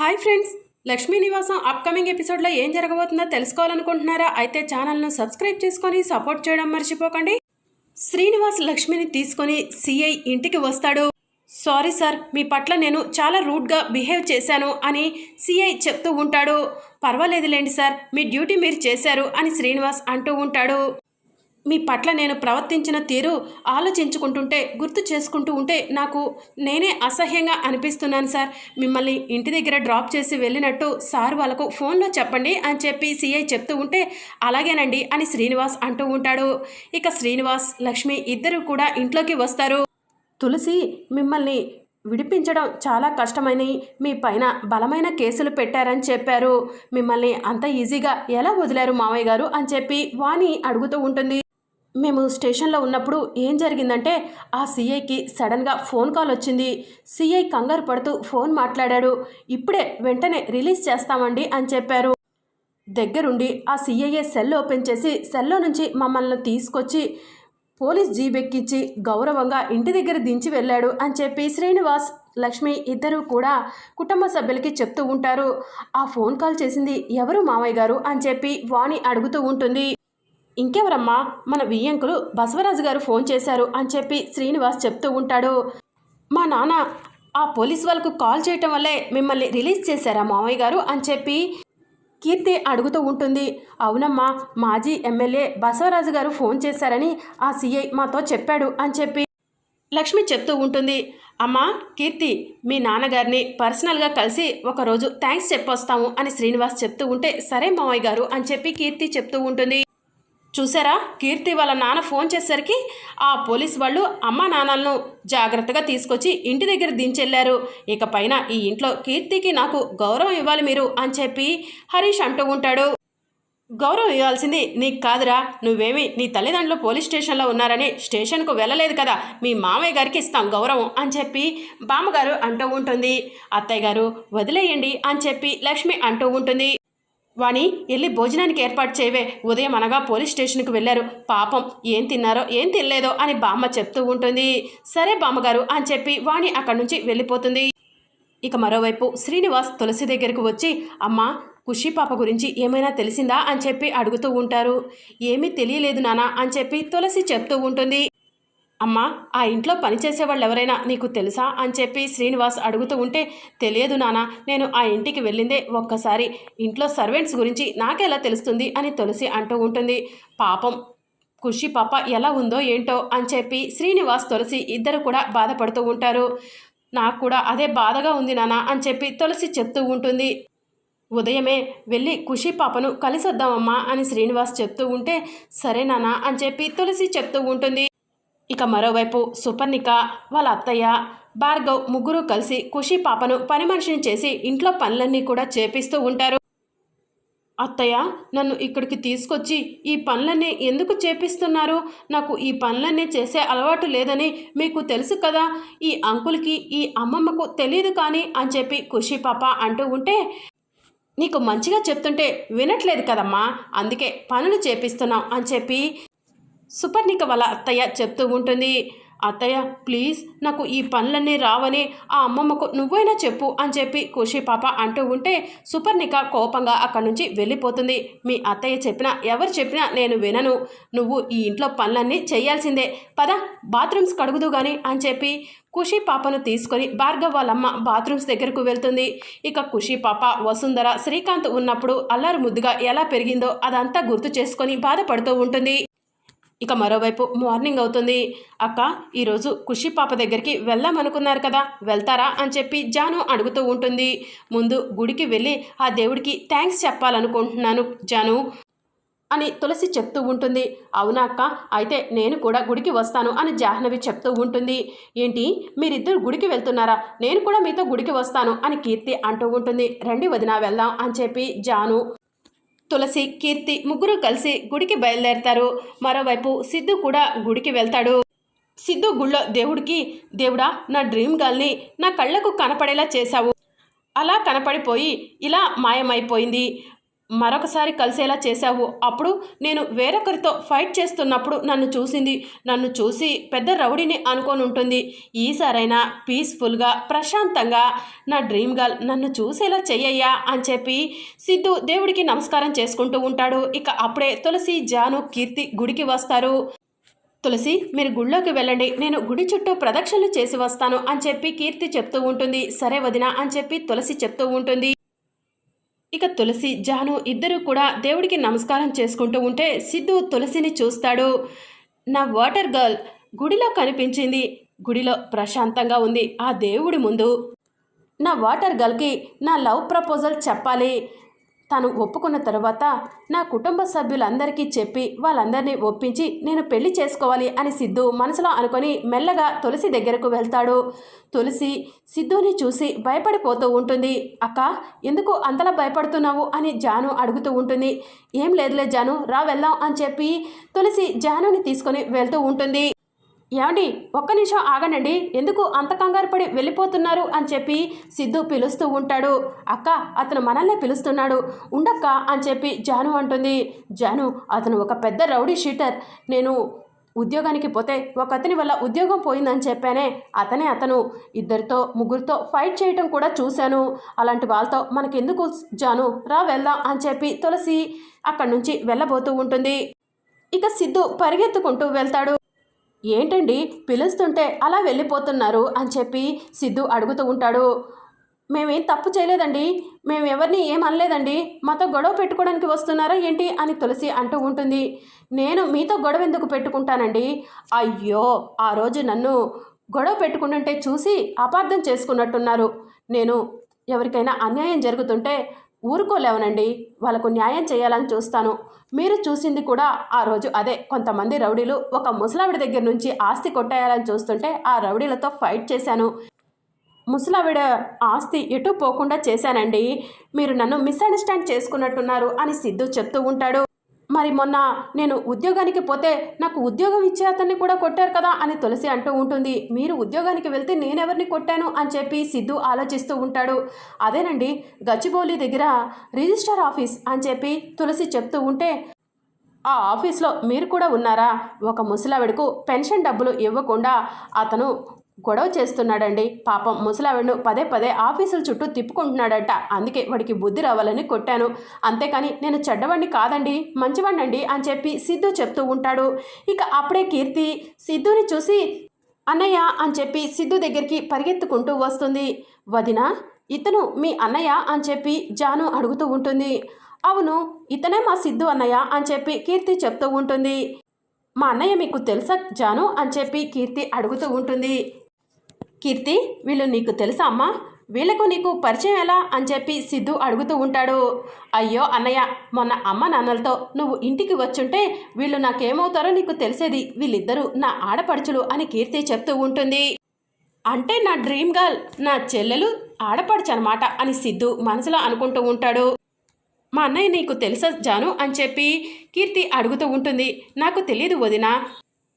Hi friends Lakshmi నివాసం upcoming ఎపిసోడ్లో ఏం జరగబోతుందో తెలుసుకోవాలనుకుంటున్నారా? అయితే ఛానల్ను సబ్స్క్రైబ్ చేసుకొని సపోర్ట్ చేయడం మర్చిపోకండి. శ్రీనివాస్ లక్ష్మిని తీసుకొని సిఐ ఇంటికి వస్తాడు. సారీ సార్ మీ పట్ల నేను చాలా రూడ్గా బిహేవ్ చేశాను అని సిఐ చెప్తూ ఉంటాడు. పర్వాలేదులేండి సార్ మీ డ్యూటీ మీరు చేశారు అని శ్రీనివాస్ అంటూ ఉంటాడు. మీ పట్ల నేను ప్రవర్తించిన తీరు ఆలోచించుకుంటుంటే గుర్తు చేసుకుంటూ ఉంటే నాకు నేనే అసహ్యంగా అనిపిస్తున్నాను సార్. మిమ్మల్ని ఇంటి దగ్గర డ్రాప్ చేసి వెళ్ళినట్టు సార్ వాళ్ళకు ఫోన్లో చెప్పండి అని చెప్పి సిఐ చెప్తూ ఉంటే అలాగేనండి అని శ్రీనివాస్ అంటూ ఉంటాడు. ఇక శ్రీనివాస్ లక్ష్మి ఇద్దరు కూడా ఇంట్లోకి వస్తారు. తులసి మిమ్మల్ని విడిపించడం చాలా కష్టమని మీ పైన బలమైన కేసులు పెట్టారని చెప్పారు. మిమ్మల్ని అంత ఈజీగా ఎలా వదిలారు మావయ్య గారు అని చెప్పి వాణి అడుగుతూ ఉంటుంది. మేము స్టేషన్లో ఉన్నప్పుడు ఏం జరిగిందంటే ఆ సీఐకి సడన్గా ఫోన్ కాల్ వచ్చింది. సీఐ కంగారు పడుతూ ఫోన్ మాట్లాడాడు. ఇప్పుడే వెంటనే రిలీజ్ చేస్తామండి అని చెప్పారు. దగ్గరుండి ఆ సీఐఏ సెల్ ఓపెన్ చేసి సెల్లో నుంచి మమ్మల్ని తీసుకొచ్చి పోలీస్ జీబెక్కించి గౌరవంగా ఇంటి దగ్గర దించి వెళ్ళాడు అని చెప్పి శ్రీనివాస్ లక్ష్మి ఇద్దరూ కూడా కుటుంబ సభ్యులకి చెప్తూ ఉంటారు. ఆ ఫోన్ కాల్ చేసింది ఎవరు మామయ్య గారు అని చెప్పి వాణి అడుగుతూ ఉంటుంది. ఇంకెవరమ్మా? మన వియ్యంకులు బసవరాజు గారు ఫోన్ చేశారు అని చెప్పి శ్రీనివాస్ చెప్తూ ఉంటాడు. మా నాన్న ఆ పోలీస్ వాళ్ళకు కాల్ చేయటం వల్లే మిమ్మల్ని రిలీజ్ చేశారా మామయ్య గారు అని చెప్పి కీర్తి అడుగుతూ ఉంటుంది. అవునమ్మా మాజీ ఎమ్మెల్యే బసవరాజు గారు ఫోన్ చేశారని ఆ సీఐ మాతో చెప్పాడు అని చెప్పి లక్ష్మి చెప్తూ ఉంటుంది. అమ్మా కీర్తి మీ నాన్నగారిని పర్సనల్గా కలిసి ఒకరోజు థ్యాంక్స్ చెప్పొస్తాము అని శ్రీనివాస్ చెప్తూ ఉంటే సరే మామయ్య గారు అని చెప్పి కీర్తి చెప్తూ ఉంటుంది. చూసారా కీర్తి వాళ్ళ నాన్న ఫోన్ చేసేసరికి ఆ పోలీస్ వాళ్ళు అమ్మ నాన్నలను జాగ్రత్తగా తీసుకొచ్చి ఇంటి దగ్గర దించెళ్ళారు ఇక పైన ఈ ఇంట్లో కీర్తికి నాకు గౌరవం ఇవ్వాలి మీరు అని చెప్పి హరీష్ అంటూ ఉంటాడు. గౌరవం ఇవ్వాల్సింది నీకు కాదురా. నువ్వేమి నీ తల్లిదండ్రులు పోలీస్ స్టేషన్లో ఉన్నారని స్టేషన్కు వెళ్ళలేదు కదా. మీ మామయ్య గారికి ఇస్తాం గౌరవం అని చెప్పి బామ్మగారు అంటూ ఉంటుంది. అత్తయ్య గారు వదిలేయండి అని చెప్పి లక్ష్మి అంటూ ఉంటుంది. వాణి వెళ్ళి భోజనానికి ఏర్పాటు చేయవే. ఉదయం అనగా పోలీస్ స్టేషన్కి వెళ్ళారు. పాపం ఏం తిన్నారో ఏం తినలేదో అని బామ్మ చెప్తూ ఉంటుంది. సరే బామ్మగారు అని చెప్పి వాణి అక్కడి నుంచి వెళ్ళిపోతుంది. ఇక మరోవైపు శ్రీనివాస్ తులసి దగ్గరికి వచ్చి అమ్మ ఖుషి పాప గురించి ఏమైనా తెలిసిందా అని చెప్పి అడుగుతూ ఉంటారు. ఏమీ తెలియలేదు నానా అని చెప్పి తులసి చెప్తూ ఉంటుంది. అమ్మా ఆ ఇంట్లో పనిచేసేవాళ్ళు ఎవరైనా నీకు తెలుసా అని చెప్పి శ్రీనివాస్ అడుగుతూ ఉంటే తెలియదు నానా నేను ఆ ఇంటికి వెళ్ళిందే ఒక్కసారి. ఇంట్లో సర్వెంట్స్ గురించి నాకెలా తెలుస్తుంది అని తులసి అంటూ ఉంటుంది. పాపం ఖుషి పాప ఎలా ఉందో ఏంటో అని చెప్పి శ్రీనివాస్ తులసి ఇద్దరు కూడా బాధపడుతూ ఉంటారు. నాకు కూడా అదే బాధగా ఉంది నానా అని చెప్పి తులసి చెప్తూ ఉంటుంది. ఉదయమే వెళ్ళి ఖుషి పాపను కలిసొద్దామమ్మా అని శ్రీనివాస్ చెప్తూ ఉంటే సరే నానా అని చెప్పి తులసి చెప్తూ ఉంటుంది. ఇక మరోవైపు సుపర్ణిక వాళ్ళ అత్తయ్య భార్గవ్ ముగ్గురు కలిసి ఖుషి పాపను పని మనిషిని చేసి ఇంట్లో పనులన్నీ కూడా చేపిస్తూ ఉంటారు. అత్తయ్య నన్ను ఇక్కడికి తీసుకొచ్చి ఈ పనులన్నీ ఎందుకు చేపిస్తున్నారు? నాకు ఈ పనులన్నీ చేసే అలవాటు లేదని మీకు తెలుసు కదా. ఈ అంకుల్కి ఈ అమ్మమ్మకు తెలియదు కానీ అని చెప్పి ఖుషి పాప అంటూ ఉంటే నీకు మంచిగా చెప్తుంటే వినట్లేదు కదమ్మా అందుకే పనులు చేపిస్తున్నాం అని చెప్పి సుపర్ణిక వాళ్ళ అత్తయ్య చెప్తూ ఉంటుంది అత్తయ్య ప్లీజ్ నాకు ఈ పనులన్నీ రావని ఆ అమ్మమ్మకు నువ్వైనా చెప్పు అని చెప్పి ఖుషి పాప అంటూ ఉంటే సుపర్ణిక కోపంగా అక్కడి నుంచి వెళ్ళిపోతుంది. మీ అత్తయ్య చెప్పినా ఎవరు చెప్పినా నేను వినను. నువ్వు ఈ ఇంట్లో పనులన్నీ చేయాల్సిందే. పద బాత్రూమ్స్ కడుగుదు గాని అని చెప్పి ఖుషి పాపను తీసుకొని భార్గవ్ వాళ్ళమ్మ బాత్రూమ్స్ దగ్గరకు వెళ్తుంది. ఇక ఖుషి పాప వసుంధర శ్రీకాంత్ ఉన్నప్పుడు అల్లారు ముద్దుగా ఎలా పెరిగిందో అదంతా గుర్తు చేసుకొని బాధపడుతూ ఉంటుంది. ఇక మరోవైపు మార్నింగ్ అవుతుంది. అక్క ఈరోజు ఖుషి పాప దగ్గరికి వెళ్దామనుకున్నారు కదా వెళ్తారా అని చెప్పి జాను అడుగుతూ ఉంటుంది. ముందు గుడికి వెళ్ళి ఆ దేవుడికి థ్యాంక్స్ చెప్పాలనుకుంటున్నాను జాను అని తులసి చెప్తూ ఉంటుంది. అవునా అక్క అయితే నేను కూడా గుడికి వస్తాను అని జాహ్నవి చెప్తూ ఉంటుంది. ఏంటి మీరిద్దరు గుడికి వెళ్తున్నారా? నేను కూడా మీతో గుడికి వస్తాను అని కీర్తి అంటూ ఉంటుంది. రండి వదినా వెళ్దాం అని చెప్పి జాను తులసి కీర్తి ముగ్గురు కలిసి గుడికి బయలుదేరతారు. మరోవైపు సిద్ధు కూడా గుడికి వెళ్తాడు. సిద్ధు గుళ్ళో దేవుడికి దేవుడా నా డ్రీమ్ గర్ల్ని నా కళ్ళకు కనపడేలా చేశావు. అలా కనపడిపోయి ఇలా మాయమైపోయింది. మరొకసారి కలిసేలా చేశావు. అప్పుడు నేను వేరొకరితో ఫైట్ చేస్తున్నప్పుడు నన్ను చూసింది. నన్ను చూసి పెద్ద రౌడీని అనుకొని ఉంటుంది. ఈసారైనా పీస్ఫుల్గా ప్రశాంతంగా నా డ్రీమ్ గర్ల్ నన్ను చూసేలా చెయ్యయ్యా అని చెప్పి సిద్ధు దేవుడికి నమస్కారం చేసుకుంటూ ఉంటాడు. ఇక అప్పుడే తులసి జాను కీర్తి గుడికి వస్తారు. తులసి మీరు గుళ్ళోకి వెళ్ళండి. నేను గుడి చుట్టూ ప్రదక్షిణలు చేసి వస్తాను అని చెప్పి కీర్తి చెప్తూ ఉంటుంది. సరే వదిన అని చెప్పి తులసి చెప్తూ ఉంటుంది. ఇక తులసి జాను ఇద్దరూ కూడా దేవుడికి నమస్కారం చేసుకుంటూ ఉంటే సిద్ధు తులసిని చూస్తాడు. నా వాటర్ గర్ల్ గుడిలో కనిపించింది. గుడిలో ప్రశాంతంగా ఉంది. ఆ దేవుడి ముందు నా వాటర్ గర్ల్కి నా లవ్ ప్రపోజల్ చెప్పాలి. తను ఒప్పుకున్న తర్వాత నా కుటుంబ సభ్యులందరికీ చెప్పి వాళ్ళందరినీ ఒప్పించి నేను పెళ్ళి చేసుకోవాలి అని సిద్ధు మనసులో అనుకొని మెల్లగా తులసి దగ్గరకు వెళ్తాడు. తులసి సిద్ధుని చూసి భయపడిపోతూ ఉంటుంది. అక్క ఎందుకు అంతలా భయపడుతున్నావు? అని జాను అడుగుతూ ఉంటుంది. ఏం లేదులే జాను రా వెళ్దాం అని చెప్పి తులసి జానుని తీసుకొని వెళ్తూ ఉంటుంది. ఏమండి ఒక్క నిమిషం ఆగనండి. ఎందుకు అంత కంగారు పడి వెళ్ళిపోతున్నారు అని చెప్పి సిద్ధు పిలుస్తూ ఉంటాడు. అక్క అతను మనల్నే పిలుస్తున్నాడు. ఉండక్క అని చెప్పి జాను అంటుంది. జాను అతను ఒక పెద్ద రౌడీ షీటర్. నేను ఉద్యోగానికి పోతే ఒక అతని వల్ల ఉద్యోగం పోయిందని చెప్పానే అతనే అతను. ఇద్దరితో ముగ్గురితో ఫైట్ చేయటం కూడా చూశాను. అలాంటి వాళ్ళతో మనకెందుకు జాను? రా వెళ్దాం అని చెప్పి తులసి అక్కడి నుంచి వెళ్ళబోతూ ఉంటుంది. ఇక సిద్ధు పరిగెత్తుకుంటూ వెళ్తాడు. ఏంటండి? పిలుస్తుంటే అలా వెళ్ళిపోతున్నారు అని చెప్పి సిద్ధు అడుగుతూ ఉంటాడు. మేమేం తప్పు చేయలేదండి? మేము ఎవరిని ఏం అనలేదండి? మాతో గొడవ పెట్టుకోవడానికి వస్తున్నారా ఏంటి? అని తులసి అంటూ ఉంటుంది. నేను మీతో గొడవ ఎందుకు పెట్టుకుంటానండి? అయ్యో! ఆ రోజు నన్ను గొడవ పెట్టుకుంటుంటే చూసి అపార్థం చేసుకున్నట్టున్నారు. నేను ఎవరికైనా అన్యాయం జరుగుతుంటే ఊరుకోలేవనండి. వాళ్ళకు న్యాయం చేయాలని చూస్తాను. మీరు చూసింది కూడా ఆ రోజు అదే. కొంతమంది రౌడీలు ఒక ముసలావిడ దగ్గర నుంచి ఆస్తి కొట్టేయాలని చూస్తుంటే ఆ రౌడీలతో ఫైట్ చేశాను. ముసలావిడ ఆస్తి ఎటు పోకుండా చేశానండి. మీరు నన్ను మిస్అండర్స్టాండ్ చేసుకున్నట్టున్నారు అని సిద్ధు చెప్తూ ఉంటాడు. మరి మొన్న నేను ఉద్యోగానికి పోతే నాకు ఉద్యోగం ఇచ్చే అతన్ని కూడా కొట్టారు కదా అని తులసి అంటూ ఉంటుంది. మీరు ఉద్యోగానికి వెళ్తే నేనెవరిని కొట్టాను అని చెప్పి సిద్ధు ఆలోచిస్తూ ఉంటాడు. అదేనండి గచ్చిబౌలి దగ్గర రిజిస్టర్ ఆఫీస్ అని చెప్పి తులసి చెప్తూ ఉంటే ఆ ఆఫీస్లో మీరు కూడా ఉన్నారా? ఒక ముసలావిడకు పెన్షన్ డబ్బులు ఇవ్వకుండా అతను గొడవ చేస్తున్నాడండి. పాపం ముసలావిడను పదే పదే ఆఫీసుల చుట్టూ తిప్పుకుంటున్నాడట. అందుకే వాడికి బుద్ధి రావాలని కొట్టాను. అంతేకాని నేను చెడ్డవాడిని కాదండి. మంచివాడినండి అని చెప్పి సిద్ధు చెప్తూ ఉంటాడు. ఇక అప్పుడే కీర్తి సిద్ధుని చూసి అన్నయ్య అని చెప్పి సిద్ధు దగ్గరికి పరిగెత్తుకుంటూ వస్తుంది. వదిన ఇతను మీ అన్నయ్య అని చెప్పి జాను అడుగుతూ ఉంటుంది. అవును ఇతనే మా సిద్ధు అన్నయ్య అని చెప్పి కీర్తి చెప్తూ ఉంటుంది. మా అన్నయ్య మీకు తెలుసా జాను అని చెప్పి కీర్తి అడుగుతూ ఉంటుంది. కీర్తి వీళ్ళు నీకు తెలుసా అమ్మా? వీళ్ళకు నీకు పరిచయం ఎలా అని చెప్పి సిద్ధు అడుగుతూ ఉంటాడు. అయ్యో అన్నయ్య మొన్న అమ్మ నాన్నలతో నువ్వు ఇంటికి వచ్చుంటే వీళ్ళు నాకేమవుతారో నీకు తెలిసేది వీళ్ళిద్దరూ నా ఆడపడుచులు అని కీర్తి చెప్తూ ఉంటుంది. అంటే నా డ్రీమ్ గర్ల్ నా చెల్లెలు ఆడపడుచు అనమాట అని సిద్ధు మనసులో అనుకుంటూ ఉంటాడు. మా అన్నయ్య నీకు తెలుసా జాను అని చెప్పి కీర్తి అడుగుతూ ఉంటుంది. నాకు తెలియదు వదిన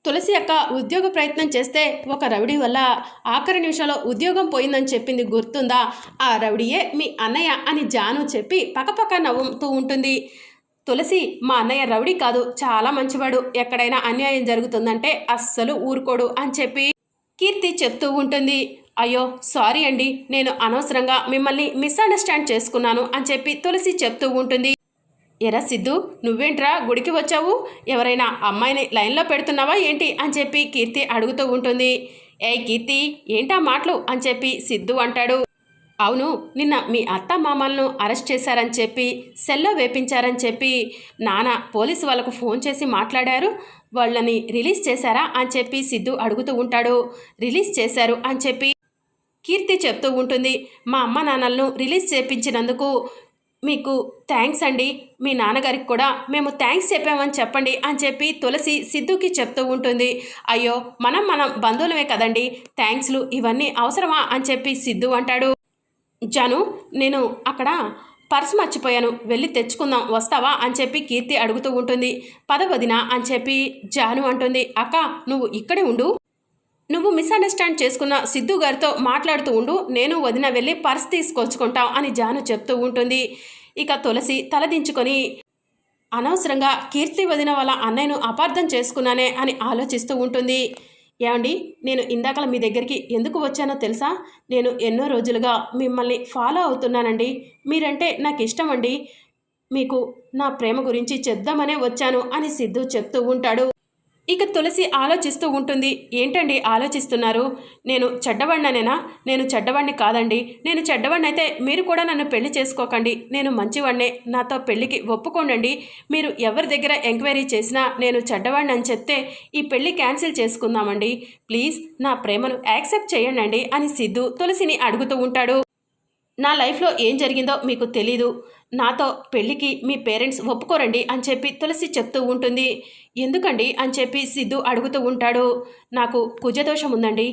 తులసి అక్క ఉద్యోగ ప్రయత్నం చేస్తే ఒక రౌడీ వల్ల ఆఖరి నిమిషంలో ఉద్యోగం పోయిందని చెప్పింది గుర్తుందా? ఆ రౌడీయే మీ అన్నయ్య అని జాను చెప్పి పక్కపక్క నవ్వుతూ ఉంటుంది. తులసి మా అన్నయ్య రౌడీ కాదు చాలా మంచివాడు. ఎక్కడైనా అన్యాయం జరుగుతుందంటే అస్సలు ఊరుకోడు అని చెప్పి కీర్తి చెప్తూ ఉంటుంది. అయ్యో సారీ అండి నేను అనవసరంగా మిమ్మల్ని మిస్అండర్స్టాండ్ చేసుకున్నాను అని చెప్పి తులసి చెప్తూ ఉంటుంది. ఎరా సిద్ధు నువ్వేంట్రా గుడికి వచ్చావు? ఎవరైనా అమ్మాయిని లైన్లో పెడుతున్నావా ఏంటి? అని చెప్పి కీర్తి అడుగుతూ ఉంటుంది. ఏ కీర్తి ఏంటా మాటలు? అని చెప్పి సిద్ధు అంటాడు. అవును నిన్న మీ అత్త మామలను అరెస్ట్ చేశారని చెప్పి సెల్లో వేపించారని చెప్పి నాన్న పోలీసు వాళ్ళకు ఫోన్ చేసి మాట్లాడారు. వాళ్ళని రిలీజ్ చేశారా? అని చెప్పి సిద్ధు అడుగుతూ ఉంటాడు. రిలీజ్ చేశారు అని చెప్పి కీర్తి చెప్తూ ఉంటుంది. మా అమ్మ నాన్నలను రిలీజ్ చేపించినందుకు మీకు థ్యాంక్స్ అండి. మీ నాన్నగారికి కూడా మేము థ్యాంక్స్ చెప్పామని చెప్పండి అని చెప్పి తులసి సిద్ధుకి చెప్తూ ఉంటుంది. అయ్యో మనం మనం బంధువులమే కదండి. థ్యాంక్స్లు ఇవన్నీ అవసరమా అని చెప్పి సిద్ధు అంటాడు. జాను నేను అక్కడ పర్స్ మర్చిపోయాను. వెళ్ళి తెచ్చుకుందాం. వస్తావా అని చెప్పి కీర్తి అడుగుతూ ఉంటుంది. పదవదిన అని చెప్పి జాను అంటుంది. అక్క నువ్వు ఇక్కడే ఉండు. నువ్వు మిస్అండర్స్టాండ్ చేసుకున్న సిద్ధు గారితో మాట్లాడుతూ ఉండు నేను వదిన వెళ్ళి పర్స్ తీసుకొచ్చుకుంటాం అని జాను చెప్తూ ఉంటుంది. ఇక తులసి తలదించుకొని అనవసరంగా కీర్తి వదిన వాళ్ళ అన్నయ్యను అపార్థం చేసుకున్నానే అని ఆలోచిస్తూ ఉంటుంది. ఏమండి నేను ఇందాకల మీ దగ్గరికి ఎందుకు వచ్చానో తెలుసా? నేను ఎన్నో రోజులుగా మిమ్మల్ని ఫాలో అవుతున్నానండి. మీరంటే నాకు ఇష్టం అండి మీకు నా ప్రేమ గురించి చెప్దామనే వచ్చాను అని సిద్ధు చెప్తూ ఉంటాడు. ఇక తులసి ఆలోచిస్తూ ఉంటుంది ఏంటండి ఆలోచిస్తున్నారు? నేను చెడ్డవాడిననేనా నేను చెడ్డవాడిని కాదండి. నేను చెడ్డవాడిని అయితే మీరు కూడా నన్ను పెళ్ళి చేసుకోకండి. నేను మంచివాడినే నాతో పెళ్ళికి ఒప్పుకోండి మీరు ఎవరి దగ్గర ఎంక్వైరీ చేసినా నేను చెడ్డవాడిని అని చెప్తే ఈ పెళ్ళి క్యాన్సిల్ చేసుకుందామండి. ప్లీజ్ నా ప్రేమను యాక్సెప్ట్ చేయండి అని సిద్ధు తులసిని అడుగుతూ ఉంటాడు. నా లైఫ్లో ఏం జరిగిందో మీకు తెలీదు. నాతో పెళ్ళికి మీ పేరెంట్స్ ఒప్పుకోరండి అని చెప్పి తులసి చెప్తూ ఉంటుంది. ఎందుకండి అని చెప్పి సిద్ధు అడుగుతూ ఉంటాడు. నాకు కుజదోషం ఉందండి.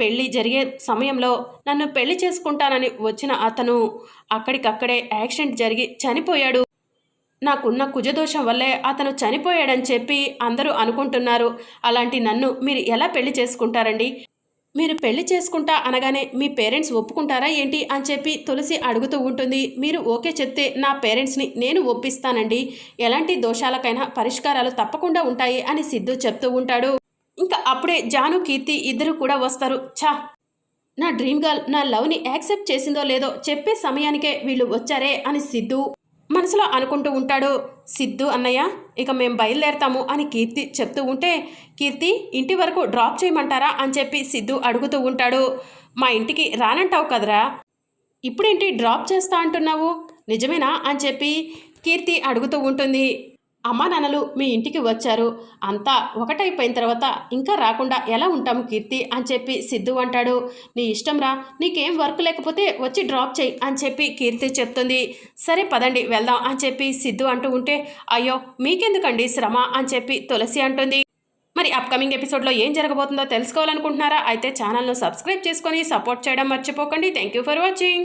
పెళ్ళి జరిగే సమయంలో నన్ను పెళ్ళి చేసుకుంటానని వచ్చిన అతను అక్కడికక్కడే యాక్సిడెంట్ జరిగి చనిపోయాడు. నాకున్న కుజదోషం వల్లే అతను చనిపోయాడని చెప్పి అందరూ అనుకుంటున్నారు. అలాంటి నన్ను మీరు ఎలా పెళ్ళి చేసుకుంటారండి? మీరు పెళ్ళి చేసుకుంటా అనగానే మీ పేరెంట్స్ ఒప్పుకుంటారా ఏంటి అని చెప్పి తులసి అడుగుతూ ఉంటుంది. మీరు ఓకే చెప్తే నా పేరెంట్స్ని నేను ఒప్పిస్తానండి. ఎలాంటి దోషాలకైనా పరిష్కారాలు తప్పకుండా ఉంటాయి అని సిద్ధు చెప్తూ ఉంటాడు. ఇంకా అప్పుడే జాను కీర్తి ఇద్దరు కూడా వస్తారు. ఛా! నా డ్రీమ్ గర్ల్ నా లవ్ని యాక్సెప్ట్ చేసిందో లేదో చెప్పే సమయానికే వీళ్ళు వచ్చారే అని సిద్ధు మనసులో అనుకుంటూ ఉంటాడు సిద్ధు అన్నయ్య ఇక మేము బయలుదేరతాము అని కీర్తి చెప్తూ ఉంటే కీర్తి ఇంటి వరకు డ్రాప్ చేయమంటారా? అని చెప్పి సిద్ధు అడుగుతూ ఉంటాడు. మా ఇంటికి రానంటావు కదరా? ఇప్పుడేంటి డ్రాప్ చేస్తా అంటున్నావు? నిజమేనా? అని చెప్పి కీర్తి అడుగుతూ ఉంటుంది. అమ్మా నాన్నలు మీ ఇంటికి వచ్చారు. అంతా ఒకటైపోయిన తర్వాత ఇంకా రాకుండా ఎలా ఉంటాము కీర్తి? అని చెప్పి సిద్ధు అంటాడు. నీ ఇష్టం రా నీకేం వర్క్ లేకపోతే వచ్చి డ్రాప్ చేయి అని చెప్పి కీర్తి చెప్తుంది. సరే పదండి వెళ్దాం అని చెప్పి సిద్ధు అంటూ ఉంటే అయ్యో మీకెందుకండి శ్రమ అని చెప్పి తులసి అంటుంది. మరి అప్కమింగ్ ఎపిసోడ్లో ఏం జరగబోతుందో తెలుసుకోవాలనుకుంటున్నారా? అయితే ఛానల్ను సబ్స్క్రైబ్ చేసుకొని సపోర్ట్ చేయడం మర్చిపోకండి. Thank you for watching